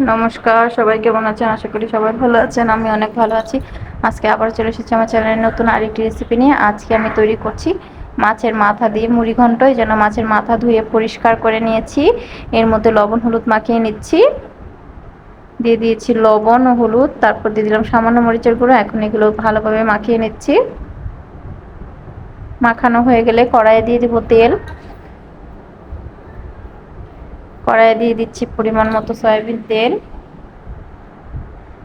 নমস্কার, সবাই কেমন আছেন? আশা করি সবাই ভালো আছেন, আমি অনেক ভালো আছি। আজকে আবার চলে এসেছি আমার চ্যানেলের নতুন আরেকটি রেসিপি নিয়ে। আজকে আমি তৈরি করছি মাছের মাথা দিয়ে মুড়ি ঘন্ট। এই জন্য মাছের মাথা ধুয়ে পরিষ্কার করে নিয়েছি। এর মধ্যে লবণ, হলুদ মাখিয়ে নিচ্ছি। দিয়ে দিয়েছি লবণ ও হলুদ, তারপর দিয়ে দিলাম সামান্য মরিচের গুঁড়ো। এখন এগুলো ভালোভাবে মাখিয়ে নিচ্ছি। মাখানো হয়ে গেলে কড়াইয়ে দিয়ে দিব তেল। কড়াইয়ে দিয়ে দিচ্ছি পরিমাণ মতো সয়াবিন তেল।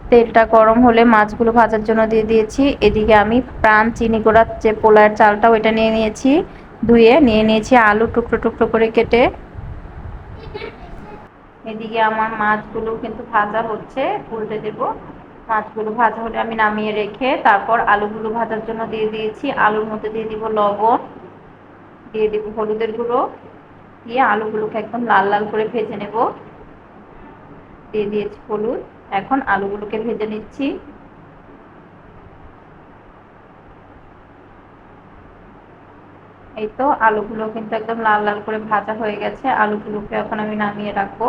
তেলটা গরম হলে মাছগুলো ভাজার জন্য দিয়ে দিয়েছি। এদিকে আমি প্রাণ চিনি গোড়ার যে পোলার চালটা ওইটা নিয়ে নিয়েছি, ধুয়ে নিয়ে নিয়েছি আলু টুকরো টুকরো করে কেটে। এদিকে আমার মাছগুলো কিন্তু ভাজা হচ্ছে, উল্টে দেব। মাছগুলো ভাজা হলে আমি নামিয়ে রেখে তারপর আলুগুলো ভাজার জন্য দিয়ে দিয়েছি। আলুর মধ্যে দিয়ে দিব লবণ, দিয়ে দিব হলুদের গুঁড়ো। দিয়ে আলুগুলোকে একদম লাল লাল করে ভেজে নেব। দিয়ে দিয়েছি হলুদ। এখন আলুগুলোকে ভেজে নিচ্ছি। এই তো আলুগুলো কিন্তু একদম লাল লাল করে ভাজা হয়ে গেছে। আলুগুলোকে এখন আমি নামিয়ে রাখব।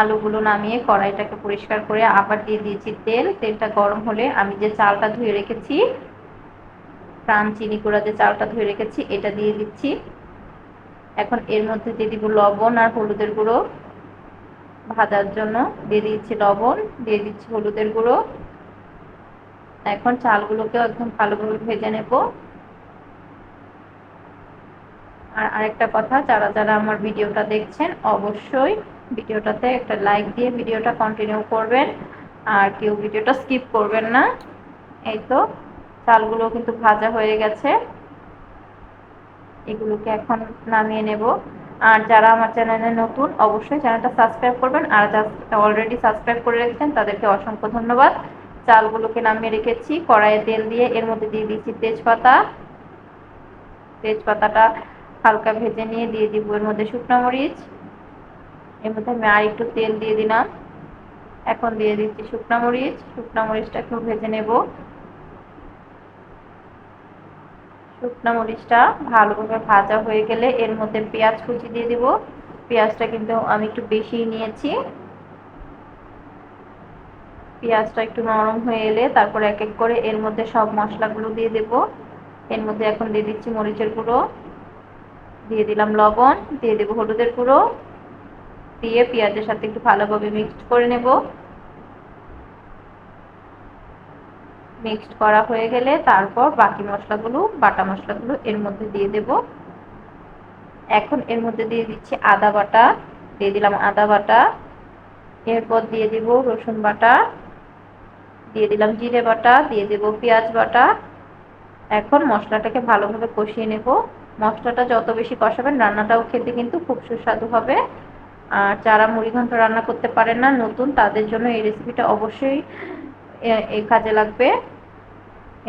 আলুগুলো নামিয়ে কড়াইটাকে পরিষ্কার করে আবার দিয়ে দিয়েছি তেল। তেলটা গরম হলে আমি যে চালটা ধুয়ে রেখেছি, প্রাণ চিনি গুঁড়া যে চালটা ধুয়ে রেখেছি, এটা দিয়ে দিচ্ছি। এখন এর মধ্যে দিয়ে দিব লবণ আর হলুদের গুঁড়ো। ভাজার জন্য দিয়ে দিচ্ছি লবণ, দিয়ে দিচ্ছি হলুদের গুঁড়ো। এখন চালগুলোকে একদম ভালোভাবে ভেজে নেব। আর আরেকটা কথা, যারা যারা আমার ভিডিওটা দেখছেন, অবশ্যই ভিডিওটাতে একটা লাইক দিয়ে ভিডিওটা কন্টিনিউ করবেন। আর কেউ ভিডিওটা স্কিপ করবেন না। এই তো, চালগুলো কিন্তু ভাজা হয়ে গেছে। এগুলোকে এখন নামিয়ে নেব। আর যারা আমার চ্যানেলে নতুন, অবশ্যই চ্যানেলটা সাবস্ক্রাইব করবেন। আর যারা অলরেডি সাবস্ক্রাইব করে রেখেছেন, তাদেরকে অসংখ্য ধন্যবাদ। চালগুলোকে নামিয়ে রেখেছি, কড়াইয়ে তেল দিয়ে। এর মধ্যে দিয়ে দিচ্ছি তেজপাতা। তেজপাতাটা হালকা ভেজে নিয়ে দিয়ে দিব এর মধ্যে শুকনো মরিচ। এর মধ্যে আমি আর একটু তেল দিয়ে দিলাম। এখন দিয়ে দিচ্ছি শুকনো মরিচ। শুকনো মরিচটা একটু ভেজে নেব। শুকনো মরিচটা ভালোভাবে ভাজা হয়ে গেলে এর মধ্যে পেঁয়াজ কুচি দিয়ে দিব। পেঁয়াজটা কিন্তু আমি একটু বেশি নিয়েছি। পেঁয়াজটা একটু নরম হয়ে এলে তারপর এক এক করে এর মধ্যে সব মশলাগুলো দিয়ে দেব। এর মধ্যে এখন দিয়ে দিচ্ছি মরিচের গুঁড়ো। দিয়ে দিলাম লবণ, দিয়ে দেবো হলুদের গুঁড়ো। দিয়ে পেঁয়াজের সাথে একটু ভালোভাবে মিক্সড করে নেব। মিক্সড করা হয়ে গেলে তারপর বাকি মশলাগুলো, বাটা মশলাগুলো এর মধ্যে দিয়ে দেব। এখন এর মধ্যে দিয়ে দিচ্ছি আদা বাটা, দিয়ে দিলাম আদা বাটা। এরপর দিয়ে দেব রসুন বাটা, দিয়ে দিলাম জিরে বাটা, দিয়ে দেব পেঁয়াজ বাটা। এখন মশলাটাকে ভালোভাবে কষিয়ে নেব। মশলাটা যত বেশি কষাবেন, রান্নাটাও খেতে কিন্তু খুব সুস্বাদু হবে। আর যারা মুড়িঘণ্ট রান্না করতে পারেন না, নতুন, তাদের জন্য এই রেসিপিটা অবশ্যই এই কাজে লাগবে।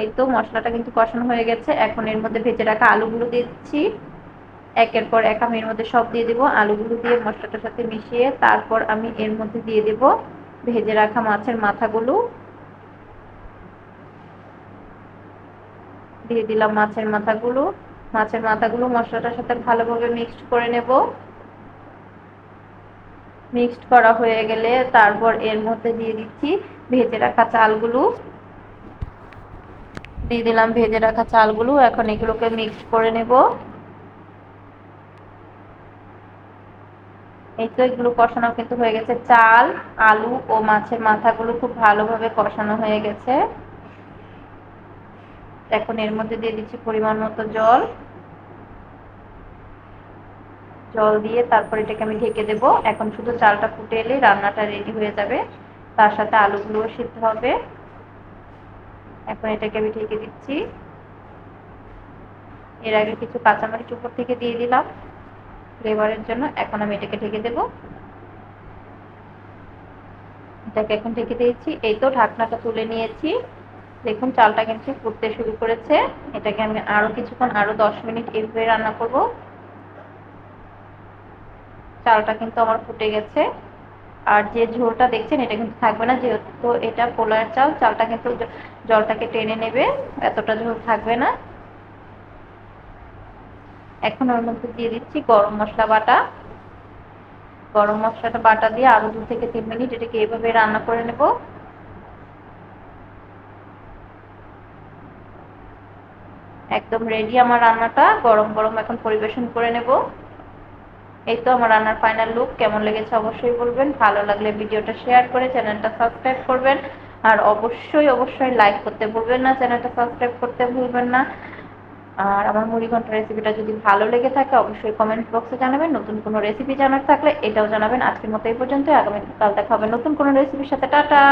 এই তো মশলাটা কিন্তু কষানো হয়ে গেছে। এখন এর মধ্যে ভেজে রাখা আলুগুলো দিচ্ছি। একের পর এক আমি এর মধ্যে সব দিয়ে দেবো। আলুগুলো দিয়ে মশলাটার সাথে মিশিয়ে তারপর আমি এর মধ্যে দিয়ে দেব ভেজে রাখা মাছের মাথাগুলো। দিয়ে দিলাম মাছের মাথাগুলো। মাছের মাথাগুলো মশলাটার সাথে ভালোভাবে মিক্সড করে নেব। মিক্সড করা হয়ে গেলে তারপর এর মধ্যে দিয়ে দিচ্ছি ভেজে রাখা চালগুলো। দিয়ে দিলাম ভেজে রাখা চালগুলো। এখন এগুলোকে মিক্স করে নেব। এই তো এগুলো কষানো কিন্তু হয়ে গেছে চাল, আলু ও মাছের মাথাগুলো খুব ভালোভাবে কষানো হয়ে গেছে। এখন এর মধ্যে দিয়ে দিচ্ছি পরিমাণ মতো জল। জল দিয়ে তারপর এটাকে আমি ঢেকে দেব। এখন শুধু চালটা ফুটে এলে রান্নাটা রেডি হয়ে যাবে। তার সাথে আলুগুলোও সিদ্ধ হবে। এখন এটাকে আমি ঢেকে দিচ্ছি। এর আগে কিছু কাঁচামরিচ উপর থেকে দিয়ে দিলাম। ফ্লেভারের জন্য এখন আমি এটাকে ঢেকে দেব। এটাকে এখন ঢেকে দিয়েছি। এই তো ঢাকনাটা তুলে নিয়েছি। দেখুন, চালটা কিন্তু ফুটতে শুরু করেছে। এটাকে আমি আরও কিছুক্ষণ আরও দশ মিনিট এভাবে রান্না করব। চালটা কিন্তু আমার ফুটে গেছে। আর যে ঝোলটা দেখছেন, এটা কিন্তু থাকবে না। যেহেতু এটা পোলার চাল, চালটা কিন্তু জলটাকে টেনে নেবে, এতটা ঝোল থাকবে না। এখন ওর মধ্যে দিয়ে দিচ্ছি গরম মশলা বাটা। গরম মশলাটা বাটা দিয়ে আরও দু থেকে তিন মিনিট এটাকে এভাবে রান্না করে নেব। একদম রেডি আমার রান্নাটা। গরম গরম এখন পরিবেশন করে নেব। এই তো আমার রান্নার ফাইনাল লুক কেমন লেগেছে অবশ্যই বলবেন। ভালো লাগলে ভিডিওটা শেয়ার করে চ্যানেলটা সাবস্ক্রাইব করবেন। আর অবশ্যই অবশ্যই লাইক করতে ভুলবেন না চ্যানেলটা সাবস্ক্রাইব করতে ভুলবেন না। আর আমার মুড়ি ঘণ্টা রেসিপিটা যদি ভালো লেগে থাকে, অবশ্যই কমেন্ট বক্সে জানাবেন। নতুন কোনো রেসিপি জানার থাকলে এটাও জানাবেন। আজকের মতো এই পর্যন্ত আগামীকাল দেখা হবে নতুন কোনো রেসিপির সাথে। টাটা!